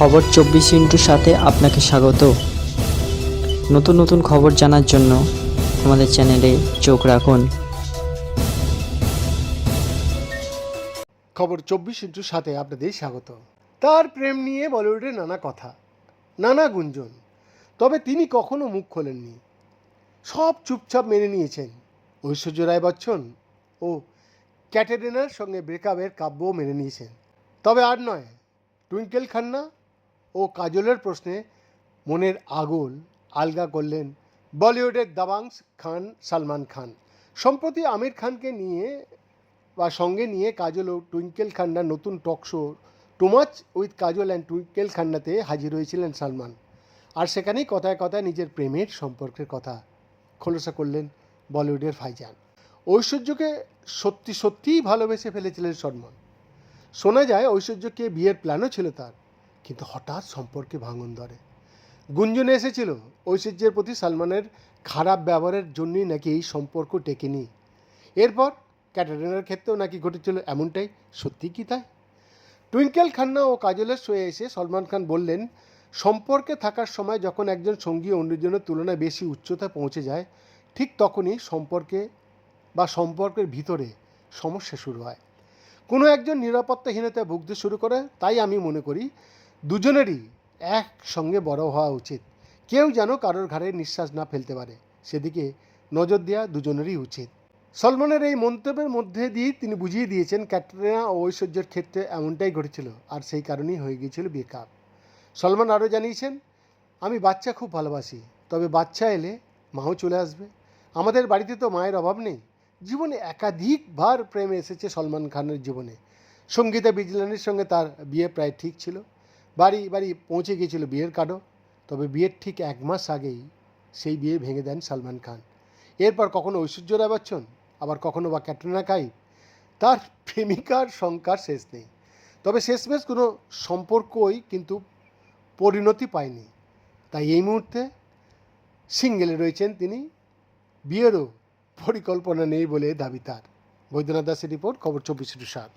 খবর চব্বিশ ইন্টুর সাথে আপনাকে স্বাগত। নতুন নতুন খবর জানার জন্য আমাদের চ্যানেলে চোখ রাখুন। খবর চব্বিশ ইন্টুর সাথে আপনাদের স্বাগত। তার প্রেম নিয়ে বলিউডে নানা কথা, নানা গুঞ্জন। তবে তিনি কখনো মুখ খোলেননি। সব চুপচাপ মেনে নিয়েছেন ঐশ্বর্য রায় বচ্চন ও ক্যাটেরিনার সঙ্গে ব্রেকআপের কাব্যও মেনে নিয়েছেন। তবে আর নয়, টুইঙ্কেল খান্না ও কাজলের প্রশ্নে মনের আগুন আলগা করলেন বলিউডের দাবাংস খান সালমান খান। সম্প্রতি আমির খানকে নিয়ে বা সঙ্গে নিয়ে কাজল ও টুইঙ্কেল খান্নার নতুন talk show two much with Kajol and Twinkle খান্নাতে হাজির হয়েছিলেন সালমান। আর সেখানেই কথায় কথায় নিজের প্রেমের সম্পর্কের কথা খোলসা করলেন বলিউডের ভাইজান। ঐশ্বর্যকে সত্যি সত্যিই ভালোবেসে ফেলেছিলেন সলমন। শোনা যায় ঐশ্বর্যকে বিয়ের প্ল্যানও ছিল তার। কিন্তু হঠাৎ সম্পর্কে ভাঙন ধরে। গুঞ্জনে এসেছিল, ঐশ্বর্যের প্রতি সালমানের খারাপ ব্যবহারের জন্যই নাকি এই সম্পর্ক টেকেনি। এরপর ক্যাটারিনার ক্ষেত্রেও নাকি ঘটেছিল এমনটাই। সত্যি কি তাই? টুইঙ্কেল খান্না ও কাজলের শোয়ে এসে সলমান খান বললেন, সম্পর্কে থাকার সময় যখন একজন সঙ্গী অন্যজনের তুলনায় বেশি উচ্চতায় পৌঁছে যায়, ঠিক তখনই সম্পর্কে বা সম্পর্কের ভিতরে সমস্যা শুরু হয়। কোনো একজন নিরাপত্তাহীনতায় ভুগতে শুরু করে, তাই আমি মনে করি দুজনেরই একসঙ্গে বড় হওয়া উচিত। কেউ যেন কারোর ঘাড়ে নিঃশ্বাস না ফেলতে পারে। সেদিকে নজর দেওয়া দুজনেরই উচিত। সলমনের এই মন্তব্যের মধ্যে দিয়ে তিনি বুঝিয়ে দিয়েছেন, ক্যাটরিনা ও ঐশ্বর্যের ক্ষেত্রে এমনটাই ঘটেছিল, আর সেই কারণেই হয়ে গিয়েছিল বেকআপ সলমান আরও জানিয়েছেন, আমি বাচ্চা খুব ভালোবাসি, তবে বাচ্চা এলে মাও চলে আসবে। আমাদের বাড়িতে তো মায়ের অভাব নেই। জীবনে একাধিকবার প্রেম এসেছে সলমান খানের জীবনে। সঙ্গীতা বিজলানির সঙ্গে তার বিয়ে প্রায় ঠিক ছিল। বাড়ি বাড়ি পৌঁছে গিয়েছিল বিয়ের কার্ডও তবে বিয়ের ঠিক এক মাস আগেই সেই বিয়ে ভেঙে দেন সালমান খান। এরপর কখনো ঐশ্বর্য রায় বচ্চন, আবার কখনো বা ক্যাটরিনা কাইফ। তার প্রেমিকার সংখ্যার শেষ নেই। তবে শেষমেশ কোনো সম্পর্কই কিন্তু পরিণতি পায়নি। তাই এই মুহূর্তে সিঙ্গেলে রয়েছেন তিনি। বিয়েরও পরিকল্পনা নেই বলে দাবি তার। বৈদ্যনাথ দাসের রিপোর্ট, খবর চব্বিশ সাত